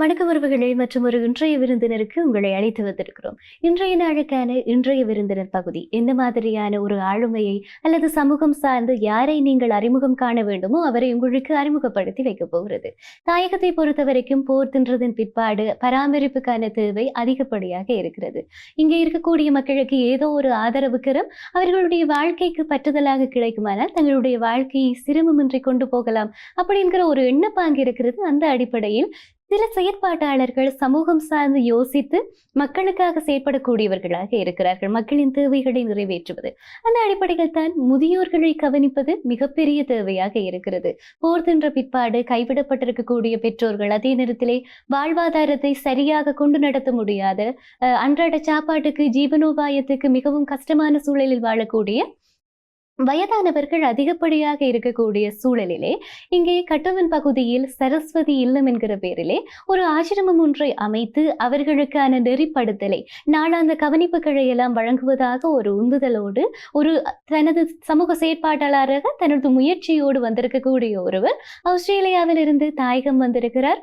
வணக்க உறவுகளே மற்றும் ஒரு இன்றைய விருந்தினருக்கு உங்களை அழைத்து வந்திருக்கிறோம். இன்றைய நாளுக்கான இன்றைய விருந்தினர் பகுதி எந்த மாதிரியான ஒரு ஆளுமையை அல்லது சமூகம் சார்ந்து யாரை நீங்கள் அறிமுகம் காண வேண்டுமோ அவரை உங்களுக்கு அறிமுகப்படுத்தி வைக்கப் போகிறது. தாயகத்தை பொறுத்த வரைக்கும் போர் தின்றதன் பிற்பாடு பராமரிப்புக்கான தேவை அதிகப்படியாக இருக்கிறது. இங்கே இருக்கக்கூடிய மக்களுக்கு ஏதோ ஒரு ஆதரவு கரம் அவர்களுடைய வாழ்க்கைக்கு பற்றுதலாக கிடைக்குமானால் தங்களுடைய வாழ்க்கையை சிரமமின்றி கொண்டு போகலாம் அப்படிங்கிற ஒரு எண்ணப்பாங்கு இருக்கிறது அந்த அடிப்படையில் சில செயற்பாட்டாளர்கள் சமூகம் சார்ந்து யோசித்து மக்களுக்காக செயற்படக்கூடியவர்களாக இருக்கிறார்கள். மக்களின் தேவைகளை நிறைவேற்றுவது. அந்த அடிப்படையில் தான் முதியோர்களை கவனிப்பது மிகப்பெரிய தேவையாக இருக்கிறது. போர் தின்ற பிற்பாடு கைவிடப்பட்டிருக்கக்கூடிய பெற்றோர்கள் அதே நேரத்திலே வாழ்வாதாரத்தை சரியாக கொண்டு நடத்த முடியாத அஹ், அன்றாட சாப்பாட்டுக்கு ஜீவனோபாயத்துக்கு மிகவும் கஷ்டமான சூழலில் வாழக்கூடிய வயதானவர்கள் அதிகப்படியாக இருக்கக்கூடிய சூழலிலே இங்கே கட்டுவன் பகுதியில் சரஸ்வதி இல்லம் என்கிற பேரிலே ஒரு ஆசிரமம் ஒன்றை அமைத்து அவர்களுக்கான நெறிப்படுத்தலை நாளாந்த கவனிப்புகளை எல்லாம் வழங்குவதாக ஒரு உந்துதலோடு ஒரு தனது சமூக செயற்பாட்டாளராக தனது முயற்சியோடு வந்திருக்கக்கூடிய ஒருவர் ஆஸ்திரேலியாவிலிருந்து தாயகம் வந்திருக்கிறார்.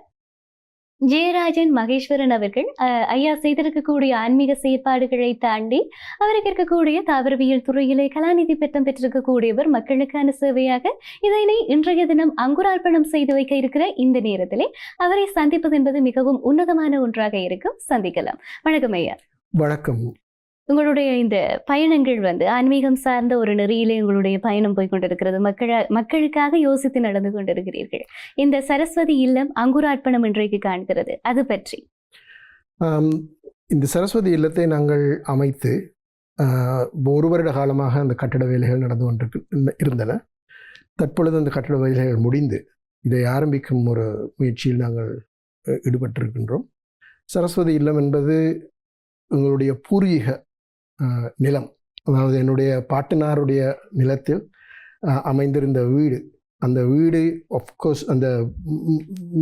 ஜெயராஜன் மகேஸ்வரன் அவர்கள் அஹ், ஐயா செய்திருக்கக்கூடிய ஆன்மீக செயற்பாடுகளை தாண்டி அவருக்கு இருக்கக்கூடிய தாவரவியல் துறையிலே கலாநிதி பட்டம் பெற்றிருக்கக்கூடியவர் மக்களுக்கான சேவையாக இதனை இன்றைய தினம் அங்குரார்ப்பணம் செய்து வைக்க இருக்கிற இந்த நேரத்திலே அவரை சந்திப்பது என்பது மிகவும் உன்னதமான ஒன்றாக இருக்கும். சந்திக்கலாம். வணக்கம் ஐயா. வணக்கம். உங்களுடைய இந்த பயணங்கள் வந்து ஆன்மீகம் சார்ந்த ஒரு நெறியிலே உங்களுடைய பயணம் போய் கொண்டிருக்கிறது. மக்கள மக்களுக்காக யோசித்து நடந்து கொண்டிருக்கிறீர்கள். இந்த சரஸ்வதி இல்லம் அங்குரார்ப்பணம் இன்றைக்கு காண்கிறது. அது பற்றி. இந்த சரஸ்வதி இல்லத்தை நாங்கள் அமைத்து ஒரு வருட காலமாக அந்த கட்டட வேலைகள் நடந்து கொண்டிருக்கு இருந்தன. தற்பொழுது அந்த கட்டட வேலைகள் முடிந்து இதை ஆரம்பிக்கும் ஒரு முயற்சியில் நாங்கள் ஈடுபட்டிருக்கின்றோம். சரஸ்வதி இல்லம் என்பது எங்களுடைய பூர்வீக நிலம். அதாவது என்னுடைய பாட்டனாருடைய நிலத்தில் அமைந்திருந்த வீடு. அந்த வீடு ஆஃப்கோர்ஸ் அந்த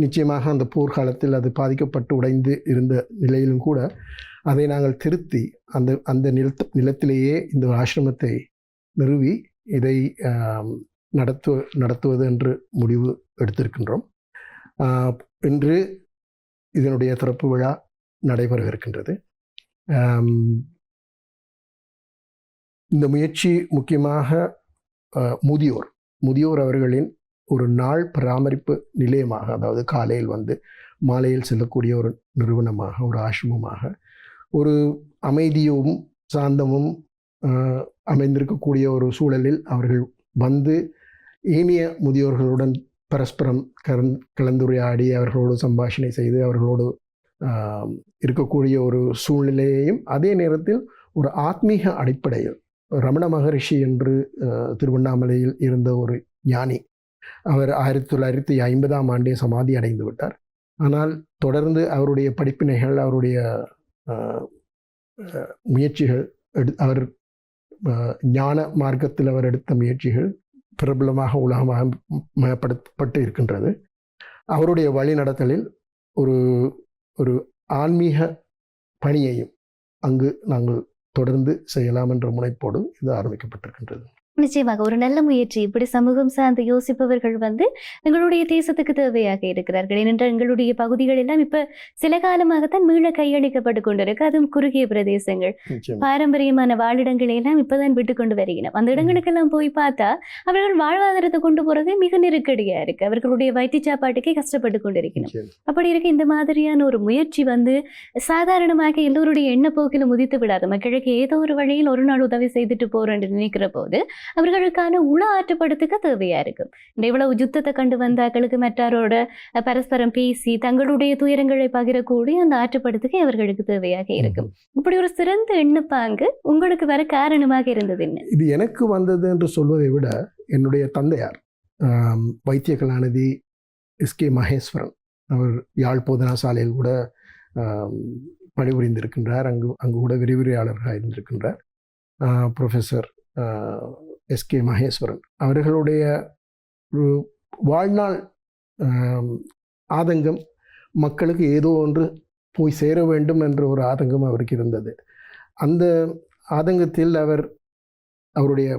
நிச்சயமாக அந்த போர்க்காலத்தில் அது பாதிக்கப்பட்டு உடைந்து இருந்த நிலையிலும் கூட அதை நாங்கள் திருத்தி அந்த அந்த நிலத்த நிலத்திலேயே இந்த ஆசிரமத்தை நிறுவி இதை நடத்துவ நடத்து நடத்துவது என்று முடிவு எடுத்திருக்கின்றோம். இன்று இதனுடைய திறப்பு விழா நடைபெறவிருக்கின்றது இருக்கின்றது. இந்த முயற்சி முக்கியமாக முதியோர் முதியோர் அவர்களின் ஒரு நாள் பராமரிப்பு நிலையமாக அதாவது காலையில் வந்து மாலையில் செல்லக்கூடிய ஒரு நிறுவனமாக ஒரு ஆசிரமமாக ஒரு அமைதியும் சாந்தமும் அமைந்திருக்கக்கூடிய ஒரு சூழலில் அவர்கள் வந்து ஏனைய முதியோர்களுடன் பரஸ்பரம் கலந் கலந்துரையாடி அவர்களோடு சம்பாஷணை செய்து அவர்களோடு இருக்கக்கூடிய ஒரு சூழ்நிலையையும் அதே நேரத்தில் ஒரு ஆத்மீக அடிப்படையில் ரமண மகரிஷி என்று திருவண்ணாமலையில் இருந்த ஒரு ஞானி. அவர் ஆயிரத்தி தொள்ளாயிரத்தி ஐம்பதாம் ஆண்டே சமாதி அடைந்து விட்டார். ஆனால் தொடர்ந்து அவருடைய படிப்பினைகள் அவருடைய முயற்சிகள் எடு அவர் ஞான மார்க்கத்தில் அவர் எடுத்த முயற்சிகள் பிரபலமாக உலகமயப்படுத்தப்பட்டு இருக்கின்றது. அவருடைய வழிநடத்தலில் ஒரு ஒரு ஆன்மீக பணியையும் அங்கு நாங்கள் தொடர்ந்து செய்யலாம் என்ற முனைப்போடு இது ஆரம்பிக்கப்பட்டிருக்கின்றது. நிச்சயமாக ஒரு நல்ல முயற்சி இப்படி சமூகம் சார்ந்து யோசிப்பவர்கள் வந்து எங்களுடைய தேசத்துக்கு தேவையாக இருக்கிறார்கள். ஏனென்றால் எங்களுடைய பகுதிகள் எல்லாம் இப்ப சில காலமாகத்தான் மீள கையளிக்கப்பட்டு கொண்டிருக்கு. அதுவும் குறுகிய பிரதேசங்கள். பாரம்பரியமான வாழிடங்களை எல்லாம் இப்பதான் விட்டு கொண்டு வருகிறோம் அந்த இடங்களுக்கெல்லாம் போய் பார்த்தா அவர்கள் வாழ்வாதாரத்தை கொண்டு போறது மிக நெருக்கடியா இருக்கு. அவர்களுடைய வயிற்று சாப்பாட்டுக்கே கஷ்டப்பட்டு கொண்டிருக்கணும் அப்படி இருக்க. இந்த மாதிரியான ஒரு முயற்சி வந்து சாதாரணமாக எல்லோருடைய எண்ணப்போக்கிலும் உதித்து விடாது. மக்களுக்கு ஏதோ ஒரு வழியில் ஒரு நாள் உதவி செய்துட்டு போறேன்னு நினைக்கிற போது அவர்களுக்கான உள ஆற்றுப்படுத்துக்க தேவையா இருக்கும் இந்த இவ்வளவு யுத்தத்தை கண்டு வந்தாக்களுக்கு மற்றாரோட பரஸ்பரம் பேசி தங்களுடைய துயரங்களை பகிரக்கூடிய அந்த ஆற்றுப்படுத்துக்கை அவர்களுக்கு தேவையாக இருக்கும் இப்படி ஒரு சிறந்த எண்ணப்பாங்கு உங்களுக்கு வர காரணமாக இருந்தது என்ன? இது எனக்கு வந்தது என்று சொல்வதை விட என்னுடைய தந்தையார் வைத்திய கலாநிதி எஸ்கே மகேஸ்வரன் அவர் யாழ் போதனா சாலையில் கூட பணிபுரிந்திருக்கின்றார். அங்கு அங்கு கூட விரிவுரையாளராக இருந்திருக்கின்றார். Professor S K Maheswaran. அவர்களுடைய வாழ்நாள் ஆதங்கம் மக்களுக்கு ஏதோ ஒன்று போய் சேர வேண்டும் என்ற ஒரு ஆதங்கம் அவருக்கு இருந்தது. அந்த ஆதங்கத்தில் அவர் அவருடைய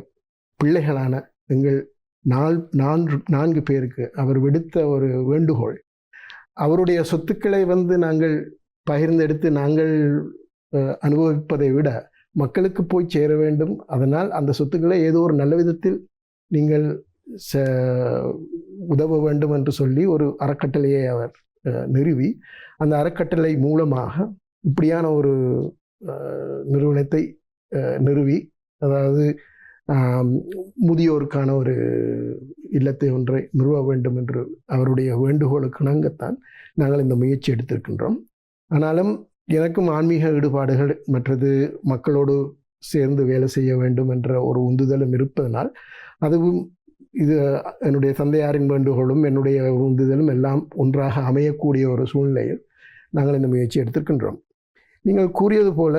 பிள்ளைகளான எங்கள் நால் நான்கு நான்கு பேருக்கு அவர் விடுத்த ஒரு வேண்டுகோள். அவருடைய சொத்துக்களை வந்து நாங்கள் பகிர்ந்தெடுத்து நாங்கள் அனுபவிப்பதை விட மக்களுக்கு போய் சேர வேண்டும். அதனால் அந்த சொத்துக்களை ஏதோ ஒரு நல்ல விதத்தில் நீங்கள் ச உதவ வேண்டும் என்று சொல்லி ஒரு அறக்கட்டளையை அவர் நிறுவி. அந்த அறக்கட்டளை மூலமாக இப்படியான ஒரு நிறுவனத்தை நிறுவி. அதாவது முதியோருக்கான ஒரு இல்லத்தை ஒன்றை நிறுவ வேண்டும் என்று அவருடைய வேண்டுகோளுக்கு இணங்கத்தான் நாங்கள் இந்த முயற்சி எடுத்திருக்கின்றோம். ஆனாலும் எனக்கும் ஆன்மீக ஈடுபாடுகள் மற்றது மக்களோடு சேர்ந்து வேலை செய்ய வேண்டும் என்ற ஒரு உந்துதலும் இருப்பதனால் அதுவும் இது என்னுடைய தந்தையாரின் வேண்டுகோளும் என்னுடைய உந்துதலும் எல்லாம் ஒன்றாக அமையக்கூடிய ஒரு சூழ்நிலையில் நாங்கள் இந்த முயற்சி எடுத்திருக்கின்றோம். நீங்கள் கூறியது போல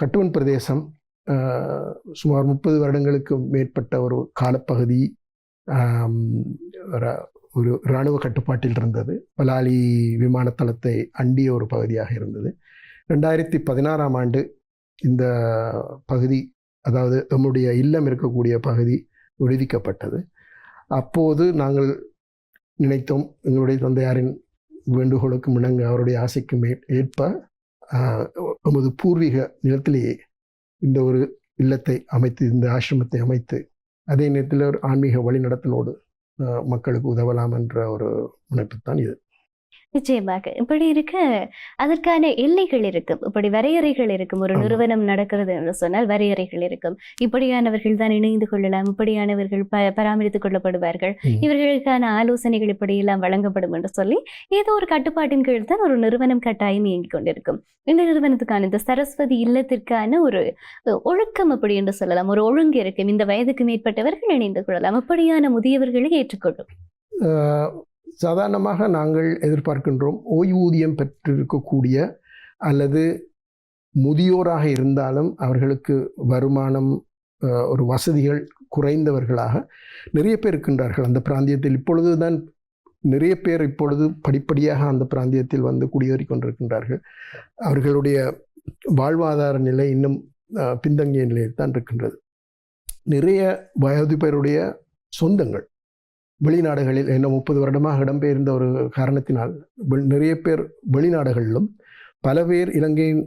கட்டுவன் பிரதேசம் சுமார் முப்பது வருடங்களுக்கு மேற்பட்ட ஒரு காலப்பகுதி ஒரு இராணுவ கட்டுப்பாட்டில் இருந்தது. பலாலி விமானத்தளத்தை அண்டிய ஒரு பகுதியாக இருந்தது. ரெண்டாயிரத்தி பதினாறாம் ஆண்டு இந்த பகுதி அதாவது நம்முடைய இல்லம் இருக்கக்கூடிய பகுதி விடுவிக்கப்பட்டது. அப்போது நாங்கள் நினைத்தோம் எங்களுடைய தந்தையாரின் வேண்டுகோளுக்கு இணங்க அவருடைய ஆசைக்கும் ஏற்ப நமது பூர்வீக நிலத்திலேயே இந்த ஒரு இல்லத்தை அமைத்து இந்த ஆசிரமத்தை அமைத்து அதே நேரத்தில் ஒரு ஆன்மீக வழிநடத்தலோடு மக்களுக்கு உதவலாம் என்ற ஒரு முனைப்பு தான் இது. நிச்சயமாக. இப்படி இருக்க அதற்கான எல்லைகள் இருக்கும். இப்படி வரையறைகள் இருக்கும். ஒரு. நிறுவனம் நடக்கிறது என்று சொன்னால் வரையறைகள் இருக்கும். இப்படியானவர்கள் தான் இணைந்து கொள்ளலாம். இப்படியானவர்கள் ப பராமரித்துக் கொள்ளப்படுவார்கள். இவர்களுக்கான ஆலோசனைகள் இப்படியெல்லாம் வழங்கப்படும் என்று சொல்லி ஏதோ ஒரு கட்டுப்பாட்டின் கீழ் தான் ஒரு நிறுவனம் கட்டாயம் இயங்கிக் கொண்டிருக்கும். இந்த நிறுவனத்துக்கான இந்த சரஸ்வதி இல்லத்திற்கான ஒரு ஒழுக்கம் அப்படி என்று சொல்லலாம். ஒரு ஒழுங்கு இருக்கும். இந்த வயதுக்கு மேற்பட்டவர்கள் இணைந்து கொள்ளலாம். அப்படியான முதியவர்களை ஏற்றுக்கொள்ளும். சாதாரணமாக நாங்கள் எதிர்பார்க்கின்றோம் ஓய்வூதியம் பெற்றிருக்கக்கூடிய அல்லது முதியோராக இருந்தாலும் அவர்களுக்கு வருமானம் ஒரு வசதிகள் குறைந்தவர்களாக நிறைய பேர் இருக்கின்றார்கள். அந்த பிராந்தியத்தில் இப்பொழுது தான் நிறைய பேர் இப்பொழுது படிப்படியாக அந்த பிராந்தியத்தில் வந்து குடியேறி கொண்டிருக்கின்றார்கள். அவர்களுடைய வாழ்வாதார நிலை இன்னும் பின்தங்கிய நிலையில் தான் இருக்கின்றது. நிறைய வயது பேருடைய சொந்தங்கள் வெளிநாடுகளில் இன்னும் முப்பது வருடமாக இடம்பெயர்ந்த ஒரு காரணத்தினால் வெ- நிறைய பேர் வெளிநாடுகளிலும் பல பேர் இலங்கையின்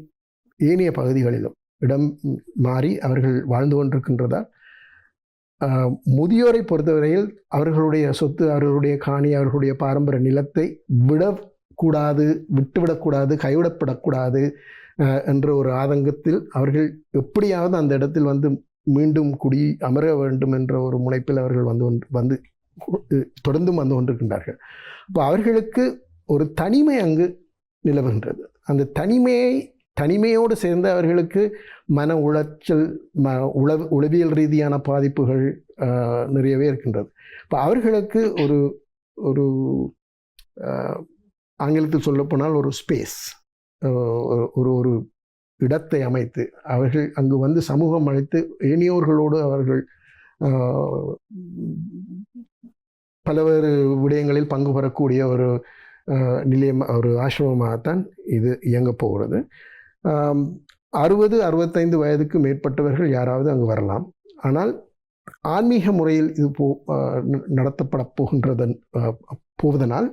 ஏனைய பகுதிகளிலும் இடம் மாறி அவர்கள் வாழ்ந்து கொண்டிருக்கின்றதால் முதியோரை பொறுத்தவரையில் அவர்களுடைய சொத்து அவர்களுடைய காணி அவர்களுடைய பாரம்பரிய நிலத்தை விடக்கூடாது விட்டுவிடக்கூடாது கைவிடப்படக்கூடாது என்ற ஒரு ஆதங்கத்தில் அவர்கள் எப்படியாவது அந்த இடத்தில் வந்து மீண்டும் குடி அமர வேண்டும் என்ற ஒரு முனைப்பில் அவர்கள் வந்து வந்து தொடர்ந்தும் வந்து கொண்டிருக்கின்றார்கள். அப்போ அவர்களுக்கு ஒரு தனிமை அங்கு நிலவுகின்றது. அந்த தனிமையை தனிமையோடு சேர்ந்து அவர்களுக்கு மன உளைச்சல் ம உள உளவியல் ரீதியான பாதிப்புகள் நிறையவே இருக்கின்றது. இப்போ அவர்களுக்கு ஒரு ஒரு ஆங்கிலத்தில் சொல்லப்போனால் ஒரு ஸ்பேஸ் ஒரு ஒரு இடத்தை அமைத்து அவர்கள் அங்கு வந்து சமூகம் அழைத்து ஏனையோர்களோடு அவர்கள் பல்வேறு விடயங்களில் பங்கு பெறக்கூடிய ஒரு நிலையம் ஒரு ஆசிரமமாகத்தான் இது இயங்க போகிறது. அறுபது அறுபத்தைந்து வயதுக்கு மேற்பட்டவர்கள் யாராவது அங்கு வரலாம். ஆனால் ஆன்மீக முறையில் இது போ நடத்தப்பட போகின்றதன் போவதனால்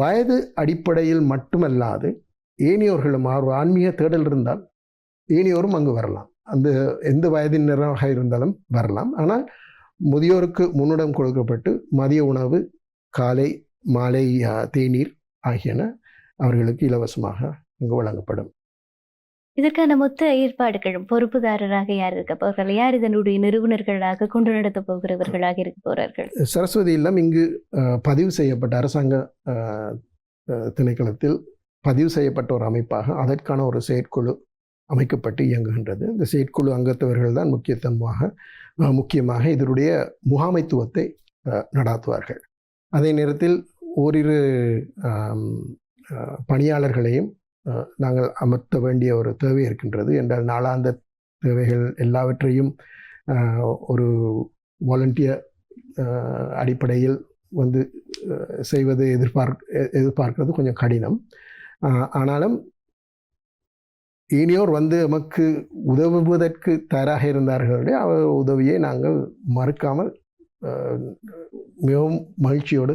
வயது அடிப்படையில் மட்டுமல்லாது ஏனையோர்களும் ஒரு ஆன்மீக தேடல் இருந்தால் ஏனையோரும் அங்கு வரலாம். அந்த எந்த வயதினராக இருந்தாலும் வரலாம். ஆனால் முதியோருக்கு முன்னிடம் கொடுக்கப்பட்டு மதிய உணவு காலை மாலை தேநீர் ஆகியன அவர்களுக்கு இலவசமாக அங்கு வழங்கப்படும். இதற்கான மொத்த ஏற்பாடுகளும் பொறுப்புதாரராக யார் இருக்க போகிறார்கள்? யார் இதனுடைய நிறுவனர்களாக கொண்டு நடத்த போகிறவர்களாக இருக்க போறார்கள் சரஸ்வதி இல்லம் இங்கு பதிவு செய்யப்பட்ட அரசாங்க திணைக்களத்தில் பதிவு செய்யப்பட்ட ஒரு அமைப்பாக அதற்கான ஒரு செயற்குழு அமைக்கப்பட்டு இயங்குகின்றது. இந்த செயற்குழு அங்கத்தவர்கள் தான் முக்கியத்துவமாக முக்கியமாக இதனுடைய முகாமைத்துவத்தை நடாத்துவார்கள். அதே நேரத்தில் ஓரிரு பணியாளர்களையும் நாங்கள் அமர்த்த வேண்டிய ஒரு தேவை இருக்கின்றது. என்றால் நாளாந்த தேவைகள் எல்லாவற்றையும் ஒரு வாலண்டியர் அடிப்படையில் வந்து செய்வது எதிர்பார்க் எ- எதிர்பார்க்கிறது கொஞ்சம் கடினம். ஆனாலும் இனியோர் வந்து நமக்கு உதவுவதற்கு தயாராக இருந்தார்களே அவர் உதவியை நாங்கள் மறுக்காமல் மிகவும் மகிழ்ச்சியோடு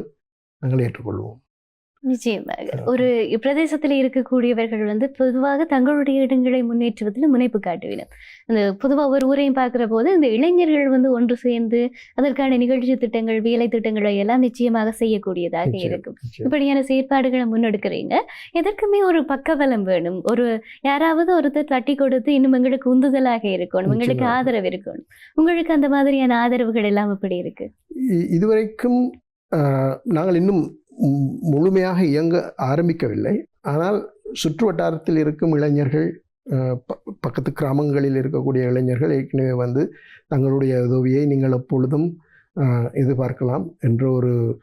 நாங்கள் ஏற்றுக்கொள்வோம். நிச்சயமாக ஒரு பிரதேசத்தில் இருக்கக்கூடியவர்கள் வந்து பொதுவாக தங்களுடைய இடங்களை முன்னேற்றுவதில் முனைப்பு காட்டுவினர் அந்த பொதுவாக ஒரு ஊரையும் பார்க்கிற போது இந்த இளைஞர்கள் வந்து ஒன்று சேர்ந்து அதற்கான நிகழ்ச்சி திட்டங்கள் வேலை திட்டங்களை எல்லாம் நிச்சயமாக செய்யக்கூடியதாக இருக்கும். இப்படியான செயற்பாடுகளை முன்னெடுக்கிறீங்க. எதற்குமே ஒரு பக்கபலம் வேணும். ஒரு யாராவது ஒருத்தர் தட்டி கொடுத்து இன்னும் எங்களுக்கு உந்துதலாக இருக்கணும் எங்களுக்கு. ஆதரவு இருக்கணும். உங்களுக்கு அந்த மாதிரியான ஆதரவுகள் எல்லாம் எப்படி இருக்கு? இதுவரைக்கும் நாங்கள் இன்னும் முழுமையாக இயங்க ஆரம்பிக்கவில்லை. ஆனால் சுற்று வட்டாரத்தில் இருக்கும் இளைஞர்கள் ப- பக்கத்து கிராமங்களில் இருக்கக்கூடிய இளைஞர்கள் ஏற்கனவே வந்து தங்களுடைய உதவியை நீங்கள் எப்பொழுதும் எதிர்பார்க்கலாம் என்ற ஒரு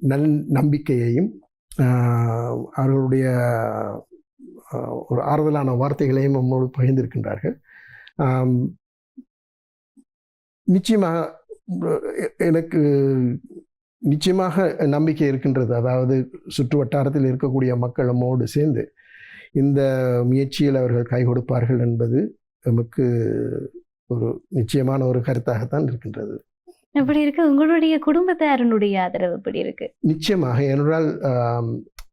நல் நம்பிக்கையையும் அவர்களுடைய ஒரு ஆறுதலான வார்த்தைகளையும் நம்மோடு பகிர்ந்திருக்கின்றார்கள். நிச்சயமாக எனக்கு நிச்சயமாக நம்பிக்கை இருக்கின்றது. அதாவது சுற்று வட்டாரத்தில் இருக்கக்கூடிய மக்கள் நம்மோடு சேர்ந்து இந்த முயற்சியில் அவர்கள் கை கொடுப்பார்கள் என்பது நமக்கு ஒரு நிச்சயமான ஒரு கருத்தாகத்தான் இருக்கின்றது. எப்படி இருக்கு? உங்களுடைய குடும்பத்தாரனுடைய ஆதரவு எப்படி இருக்கு? நிச்சயமாக. ஏனென்றால்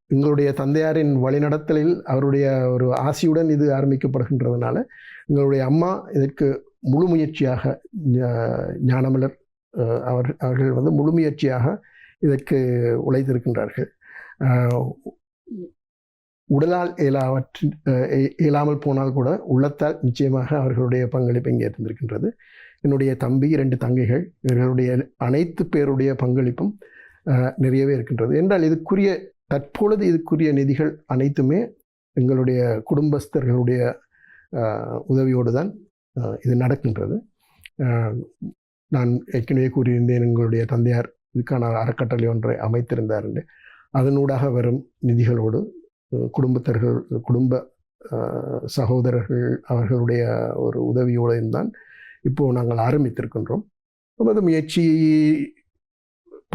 எங்களுடைய தந்தையாரின் வழிநடத்தலில் அவருடைய ஒரு ஆசையுடன் இது ஆரம்பிக்கப்படுகின்றதுனால எங்களுடைய அம்மா இதற்கு முழு முயற்சியாக ஞானமலர் அவர் அவர்கள் வந்து முழு முயற்சியாக இதற்கு உழைத்திருக்கின்றார்கள். உடலால் இயலாவற்று இயலாமல் போனால் கூட உள்ளத்தால் நிச்சயமாக அவர்களுடைய பங்களிப்பு இங்கே இருந்திருக்கின்றது என்னுடைய தம்பி இரண்டு தங்கைகள் இவர்களுடைய அனைத்து பேருடைய பங்களிப்பும் நிறையவே இருக்கின்றது. என்றால் இதுக்குரிய தற்பொழுது இதுக்குரிய நிதிகள் அனைத்துமே எங்களுடைய குடும்பஸ்தர்களுடைய உதவியோடு தான் இது நடக்கின்றது. நான் ஏற்கனவே கூறியிருந்தேன் எங்களுடைய தந்தையார் இதுக்கான அறக்கட்டளை ஒன்றை அமைத்திருந்தார் என்று அதனூடாக வரும் நிதிகளோடு குடும்பத்தர்கள் குடும்ப சகோதரர்கள் அவர்களுடைய ஒரு உதவியோடையும் தான் இப்போது நாங்கள் ஆரம்பித்திருக்கின்றோம். நமது முயற்சி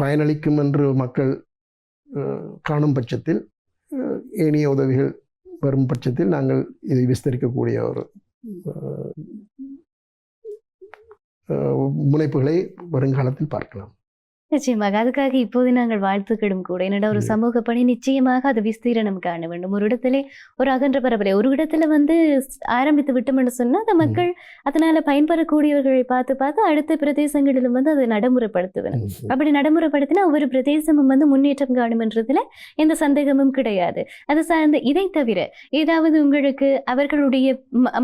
பயனளிக்கும் என்று மக்கள் காணும் பட்சத்தில் ஏனைய உதவிகள் வரும் பட்சத்தில் நாங்கள் இதை விஸ்தரிக்கக்கூடிய ஒரு முனைப்புகளை வருங்காலத்தில் பார்க்கலாம். நிச்சயமாக. அதுக்காக இப்போது நாங்கள் வாழ்த்துக்களும் கூட. என்னடா ஒரு. சமூக பணி நிச்சயமாக அது விஸ்தீரணம் காண வேண்டும். ஒரு இடத்திலே ஒரு அகன்ற பரவலை. ஒரு இடத்துல வந்து ஆரம்பித்து விட்டோம்னு சொன்னா அந்த மக்கள் அதனால பயன்பெறக்கூடியவர்களை பார்த்து பார்த்து அடுத்த பிரதேசங்களிலும் வந்து அதை நடைமுறைப்படுத்துவேன் அப்படி நடைமுறைப்படுத்தினா ஒவ்வொரு பிரதேசமும் வந்து முன்னேற்றம் காணும்ன்றதுல எந்த சந்தேகமும் கிடையாது. அது சார்ந்த இதை தவிர ஏதாவது உங்களுக்கு அவர்களுடைய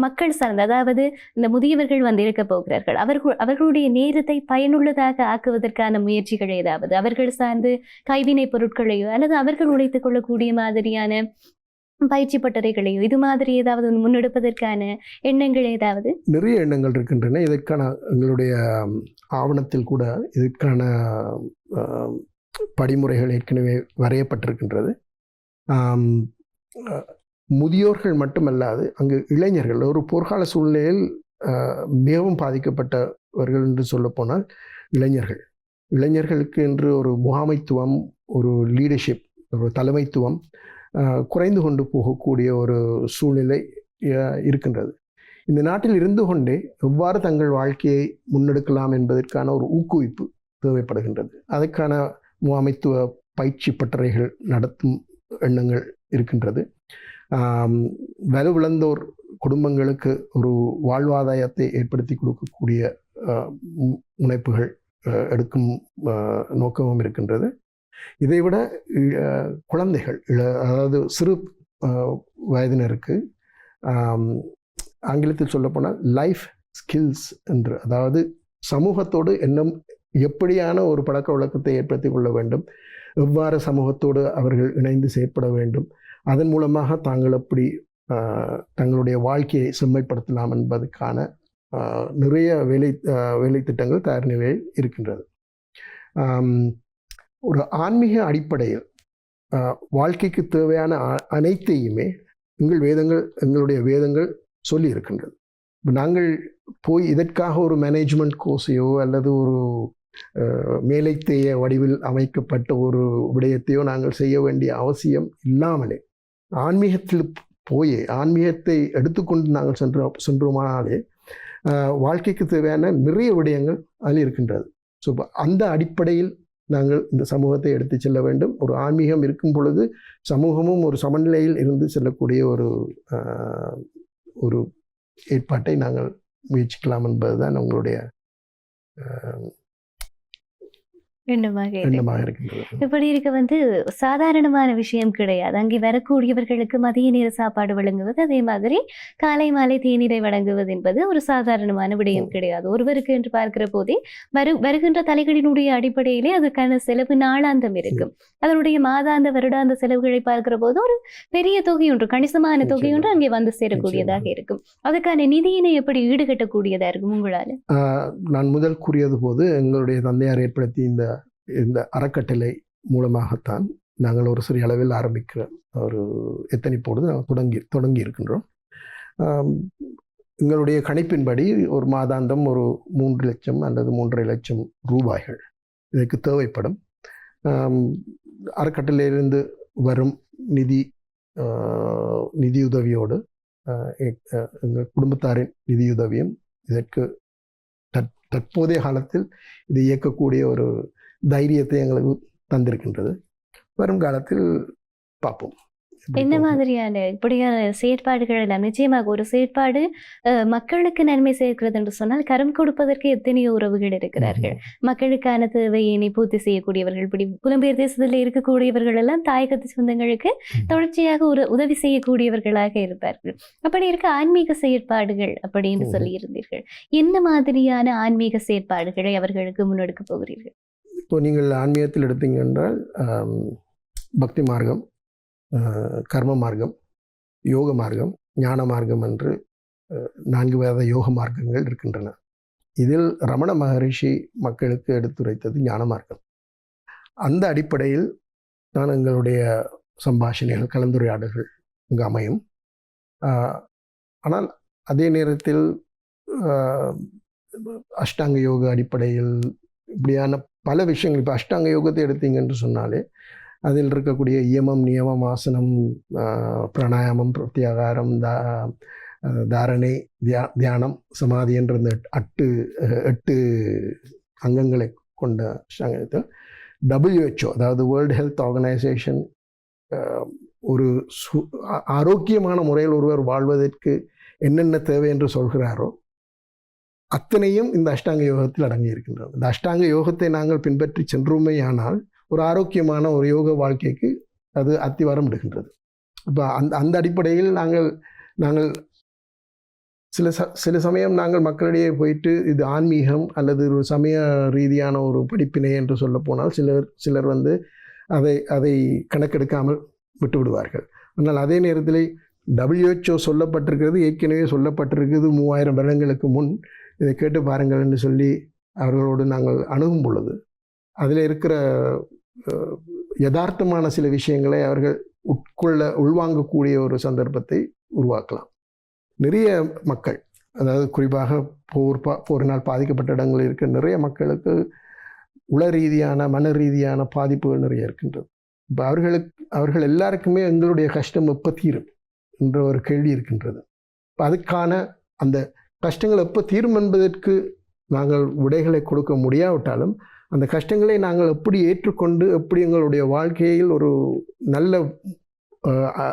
மக்கள் சார்ந்த அதாவது இந்த முதியவர்கள் வந்து இருக்க போகிறார்கள். அவர்கள் அவர்களுடைய நேரத்தை பயனுள்ளதாக ஆக்குவதற்கான முயற்சிகள் ஏதாவது அவர்கள் சார்ந்து கைவினை பொருட்களையோ அல்லது அவர்கள் உழைத்துக் கொள்ளக்கூடிய மாதிரியான பயிற்சி பட்டறைகளையோ இது மாதிரி ஏதாவது முன்னெடுப்பதற்கான எண்ணங்கள் ஏதாவது? நிறைய எண்ணங்கள் இருக்கின்றன. இதற்கான எங்களுடைய ஆவணத்தில் கூட இதற்கான படிமுறைகள் ஏற்கனவே வரையப்பட்டிருக்கின்றது. முதியோர்கள் மட்டுமல்லாது அங்கு இளைஞர்கள் ஒரு போர்க்கால சூழ்நிலையில் மிகவும் பாதிக்கப்பட்டவர்கள் என்று சொல்லப்போனால் இளைஞர்கள். இளைஞர்களுக்கு என்று ஒரு முகாமைத்துவம் ஒரு லீடர்ஷிப் ஒரு தலைமைத்துவம் குறைந்து கொண்டு போகக்கூடிய ஒரு சூழ்நிலை இருக்கின்றது. இந்த நாட்டில் இருந்து கொண்டே எவ்வாறு தங்கள் வாழ்க்கையை முன்னெடுக்கலாம் என்பதற்கான ஒரு ஊக்குவிப்பு தேவைப்படுகின்றது. அதற்கான முகாமைத்துவ பயிற்சி பட்டறைகள் நடத்தும் எண்ணங்கள் இருக்கின்றது. வலுவிழந்தோர் குடும்பங்களுக்கு ஒரு வாழ்வாதாயத்தை ஏற்படுத்தி கொடுக்கக்கூடிய மு- முனைப்புகள் எடுக்கும் நோக்கமும் இருக்கின்றது. இதைவிட குழந்தைகள் அதாவது சிறு வயதினருக்கு ஆங்கிலத்தில் சொல்லப்போனால் லைஃப் ஸ்கில்ஸ் என்று அதாவது சமூகத்தோடு என்னும் எப்படியான ஒரு பழக்க வழக்கத்தை ஏற்படுத்தி கொள்ள வேண்டும் எவ்வாறு சமூகத்தோடு அவர்கள் இணைந்து செயற்பட வேண்டும் அதன் மூலமாக தாங்கள் எப்படி தங்களுடைய வாழ்க்கையை செம்மைப்படுத்தலாம் என்பதற்கான நிறைய வேலை வேலை திட்டங்கள் தயார் நிலையில் இருக்கின்றது. ஒரு ஆன்மீக அடிப்படையில் வாழ்க்கைக்கு தேவையான அ- அனைத்தையுமே எங்கள் வேதங்கள் எங்களுடைய வேதங்கள் சொல்லி இருக்கின்றது. நாங்கள் போய் இதற்காக ஒரு மேனேஜ்மெண்ட் கோர்ஸையோ அல்லது ஒரு மேலைத்தேய வடிவில் அமைக்கப்பட்ட ஒரு விடயத்தையோ நாங்கள் செய்ய வேண்டிய அவசியம் இல்லாமலே ஆன்மீகத்தில் போய் ஆன்மீகத்தை எடுத்துக்கொண்டு நாங்கள் சென்ற சென்றோமானாலே வாழ்க்கைக்கு தேவையான நிறைய விடயங்கள் அதில் இருக்கின்றது. ஸோ அந்த அடிப்படையில் நாங்கள் இந்த சமூகத்தை எடுத்து செல்ல வேண்டும். ஒரு ஆன்மீகம் இருக்கும் பொழுது சமூகமும் ஒரு சமநிலையில் இருந்து செல்லக்கூடிய ஒரு ஒரு ஏற்பாட்டை நாங்கள் முயற்சிக்கலாம் என்பதுதான் உங்களுடைய ஆஹ், எண்ணமாக இருக்கு. எண்ணமாக இருக்கின்றது இப்படி இருக்க வந்து சாதாரணமான விஷயம் கிடையாது. அங்கே வரக்கூடியவர்களுக்கு மதிய நேர சாப்பாடு வழங்குவது அதே மாதிரி காலை மாலை தேநீரை வழங்குவது என்பது ஒரு சாதாரணமான விடயம் கிடையாது. ஒருவருக்கு என்று பார்க்கிற போதே வரு வருகின்ற தலைகளினுடைய அடிப்படையிலே அதுக்கான செலவு நாளாந்தம் இருக்கும். அதனுடைய மாதாந்த வருடாந்த செலவுகளை பார்க்கிற போது ஒரு பெரிய தொகை ஒன்று கணிசமான தொகை ஒன்று அங்கே வந்து சேரக்கூடியதாக இருக்கும். அதுக்கான நிதியினை எப்படி ஈடுகட்டக்கூடியதா இருக்கும் உங்களால? நான் முதல் கூறியது போது எங்களுடைய தந்தையார் ஏற்படுத்திய இந்த இந்த அறக்கட்டளை மூலமாகத்தான் நாங்கள் ஒரு சிறிய அளவில் ஆரம்பிக்கிற ஒரு எத்தனைப்போடு நாங்கள் தொடங்கி தொடங்கி இருக்கின்றோம். எங்களுடைய கணிப்பின்படி ஒரு மாதாந்தம் ஒரு மூன்று லட்சம் அல்லது மூன்றரை லட்சம் ரூபாய்கள் இதற்கு தேவைப்படும். அறக்கட்டளையிலிருந்து வரும் நிதி நிதியுதவியோடு எங்கள் குடும்பத்தாரின் நிதியுதவியும் இதற்கு தற்- தற்போதைய காலத்தில் இது இயக்கக்கூடிய ஒரு தைரியத்தை எங்களுக்கு தந்திருக்கின்றது. வரும் காலத்தில் பார்ப்போம். என்ன. மாதிரியான இப்படியான செயற்பாடுகள் எல்லாம் நிச்சயமாக ஒரு செயற்பாடு மக்களுக்கு நன்மை சேர்க்கிறது என்று சொன்னால் கரம் கொடுப்பதற்கு எத்தனையோ உறவுகள் இருக்கிறார்கள். மக்களுக்கான தேவையினை பூர்த்தி செய்யக்கூடியவர்கள் இப்படி புலம்பெயர் தேசத்தில் இருக்கக்கூடியவர்கள் எல்லாம் தாயகத்து சொந்தங்களுக்கு. தொடர்ச்சியாக ஒரு உதவி செய்யக்கூடியவர்களாக இருப்பார்கள். அப்படி இருக்க ஆன்மீக செயற்பாடுகள் அப்படின்னு. சொல்லி இருந்தீர்கள் என்ன மாதிரியான ஆன்மீக செயற்பாடுகளை அவர்களுக்கு முன்னெடுக்க போகிறீர்கள்? இப்போ நீங்கள் ஆன்மீகத்தில் எடுத்தீங்க என்றால் பக்தி மார்க்கம் கர்ம மார்க்கம் யோக மார்க்கம் ஞான மார்க்கம் என்று நான்கு வேத யோக மார்க்கங்கள் இருக்கின்றன. இதில் ரமண மகரிஷி மக்களுக்கு எடுத்துரைத்தது ஞான மார்க்கம். அந்த அடிப்படையில் நான் எங்களுடைய சம்பாஷணைகள் கலந்துரையாடல்கள் இங்கு அமையும். ஆனால் அதே நேரத்தில் அஷ்டாங்க யோக அடிப்படையில் இப்படியான பல விஷயங்கள். இப்போ அஷ்டாங்க யோகத்தை எடுத்தீங்க என்று சொன்னாலே அதில் இருக்கக்கூடிய இயமம் நியமம் ஆசனம் பிராணாயாமம் பிரத்யாகாரம் தா தாரணை தியா தியானம் சமாதி என்ற இந்த அட்டு எட்டு அங்கங்களை கொண்ட அஷ்டாங்கத்தில் டபிள்யூஹெச்ஓ அதாவது வேர்ல்டு ஹெல்த் ஆர்கனைசேஷன் ஒரு சு ஆரோக்கியமான முறையில் ஒருவர் வாழ்வதற்கு என்னென்ன தேவை என்று சொல்கிறாரோ அத்தனையும் இந்த அஷ்டாங்க யோகத்தில் அடங்கி இருக்கின்றது இந்த அஷ்டாங்க யோகத்தை நாங்கள் பின்பற்றி சென்றோமேயானால் ஒரு ஆரோக்கியமான ஒரு யோக வாழ்க்கைக்கு அது அத்திவாரம் விடுகின்றது இப்போ அந்த அந்த அடிப்படையில் நாங்கள் நாங்கள் சில ச சில சமயம் நாங்கள் மக்களிடையே போயிட்டு இது ஆன்மீகம் அல்லது ஒரு சமய ரீதியான ஒரு படிப்பினை என்று சொல்ல போனால் சிலர் சிலர் வந்து அதை அதை கணக்கெடுக்காமல் விட்டு விடுவார்கள். ஆனால் அதே நேரத்தில் டபிள்யூஹெச்ஓ சொல்லப்பட்டிருக்கிறது ஏற்கனவே சொல்லப்பட்டிருக்கிறது மூவாயிரம் வருடங்களுக்கு முன் இதை கேட்டு பாருங்கள் என்று சொல்லி அவர்களோடு நாங்கள் அணுகும் பொழுது அதில் இருக்கிற யதார்த்தமான சில விஷயங்களை அவர்கள் உட்கொள்ள உள்வாங்கக்கூடிய ஒரு சந்தர்ப்பத்தை உருவாக்கலாம். நிறைய மக்கள் அதாவது குறிப்பாக போர் பா போரினால் பாதிக்கப்பட்ட இடங்களில் இருக்க நிறைய மக்களுக்கு உள ரீதியான மன ரீதியான பாதிப்புகள் நிறைய இருக்கின்றது. இப்போ அவர்களுக்கு அவர்கள் எல்லாருக்குமே எங்களுடைய கஷ்டம் எப்போ தீரும்? என்ற ஒரு கேள்வி இருக்கின்றது. இப்போ அதுக்கான அந்த கஷ்டங்கள் எப்போ தீரும் என்பதற்கு நாங்கள் விடைகளை கொடுக்க முடியாவிட்டாலும் அந்த கஷ்டங்களை நாங்கள் எப்படி ஏற்றுக்கொண்டு எப்படி எங்களுடைய வாழ்க்கையில் ஒரு நல்ல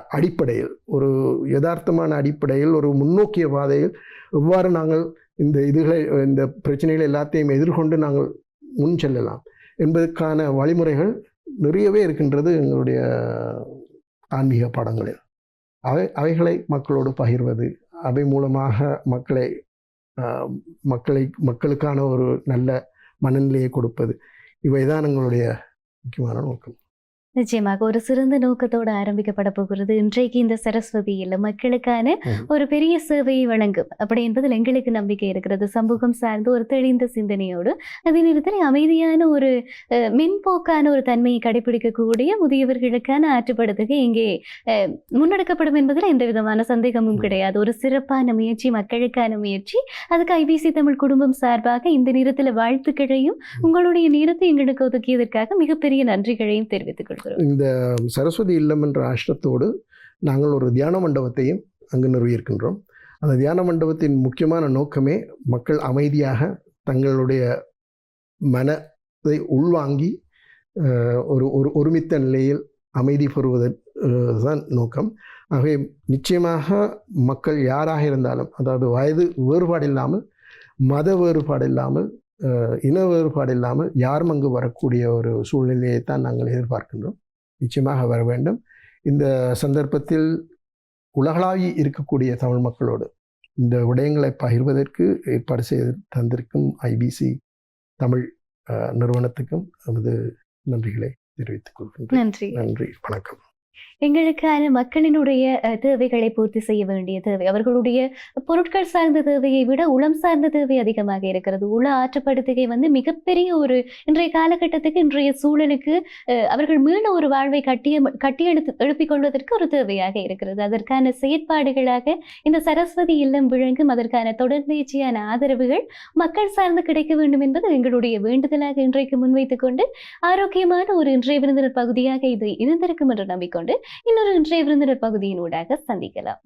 அடிப்படையில் ஒரு யதார்த்தமான அடிப்படையில் ஒரு முன்னோக்கிய பாதையில் எவ்வாறு நாங்கள் இந்த இதுகளை இந்த பிரச்சனைகளை எல்லாத்தையும் எதிர்கொண்டு நாங்கள் முன் செல்லலாம் என்பதற்கான வழிமுறைகள் நிறையவே இருக்கின்றது எங்களுடைய ஆன்மீக பாடங்களில். அவை அவைகளை மக்களோடு பகிர்வது அவை மூலமாக மக்களை மக்களை மக்களுக்கான ஒரு நல்ல மனநிலையை கொடுப்பது. இவை தான் எங்களுடைய முக்கியமான நோக்கம். நிச்சயமாக ஒரு சிறந்த நோக்கத்தோடு ஆரம்பிக்கப்பட போகிறது. இன்றைக்கு இந்த சரஸ்வதியில் மக்களுக்கான ம். ஒரு பெரிய சேவையை வழங்கும் அப்படி என்பதில் எங்களுக்கு நம்பிக்கை இருக்கிறது. சமூகம் சார்ந்த ஒரு தெளிந்த சிந்தனையோடு அதே நேரத்தில் அமைதியான ஒரு மென்போக்கான ஒரு தன்மையை கடைபிடிக்கக்கூடிய முதியவர்களுக்கான ஆற்றுப்படுத்துகை இங்கே முன்னெடுக்கப்படும் என்பதில் எந்த விதமான சந்தேகமும். கிடையாது. ஒரு சிறப்பான முயற்சி மக்களுக்கான முயற்சி. அதுக்கு ஐபிசி தமிழ் குடும்பம் சார்பாக இந்த நேரத்தில் வாழ்த்துக்களையும் உங்களுடைய நேரத்தை எங்களுக்கு ஒதுக்கியதற்காக மிகப்பெரிய நன்றிகளையும் தெரிவித்துக் இந்த சரஸ்வதி இல்லம் என்ற ஆஷ்டத்தோடு நாங்கள் ஒரு தியான மண்டபத்தையும் அங்கு நிறுவியிருக்கின்றோம். அந்த தியான மண்டபத்தின் முக்கியமான நோக்கமே மக்கள் அமைதியாக தங்களுடைய மனதை உள்வாங்கி ஒரு ஒரு ஒருமித்த நிலையில் அமைதி பெறுவது தான் நோக்கம். ஆகவே நிச்சயமாக மக்கள் யாராக இருந்தாலும் அதாவது வயது வேறுபாடு இல்லாமல் மத வேறுபாடு இல்லாமல் இன வேறுபாடு இல்லாமல் யாரும் அங்கு வரக்கூடிய ஒரு சூழ்நிலையை தான் நாங்கள் எதிர்பார்க்கின்றோம். நிச்சயமாக வர வேண்டும். இந்த சந்தர்ப்பத்தில் உலகளாவி இருக்கக்கூடிய தமிழ் மக்களோடு இந்த விடயங்களை பகிர்வதற்கு ஏற்பாடு செய்து தந்திருக்கும் ஐபிசி தமிழ் நிறுவனத்துக்கும் நமது நன்றிகளை தெரிவித்துக் கொள்கின்றேன். நன்றி. நன்றி. வணக்கம். எங்களுக்கான மக்களினுடைய தேவைகளை பூர்த்தி செய்ய வேண்டிய தேவை. அவர்களுடைய பொருட்கள் சார்ந்த தேவையை விட உளம் சார்ந்த தேவை அதிகமாக இருக்கிறது. உள ஆற்றுப்படுத்துகை வந்து மிகப்பெரிய ஒரு இன்றைய காலகட்டத்துக்கு இன்றைய சூழலுக்கு அவர்கள் மீண்டும் ஒரு வாழ்வை கட்டிய கட்டி எழுத்து எழுப்பிக் கொள்வதற்கு ஒரு தேவையாக இருக்கிறது. அதற்கான செயற்பாடுகளாக இந்த சரஸ்வதி இல்லம் விளங்கும். அதற்கான தொடர்ந்தேச்சியான ஆதரவுகள் மக்கள் சார்ந்து கிடைக்க வேண்டும் என்பது எங்களுடைய வேண்டுதலாக இன்றைக்கு முன்வைத்துக் கொண்டு ஆரோக்கியமான ஒரு இன்றைய விருந்தினர் பகுதியாக இது இருந்திருக்கும் என்று நம்பிக்கொண்டு இன்னொரு இன்றைய விருந்தினர் பகுதியினூடாக சந்திக்கலாம்.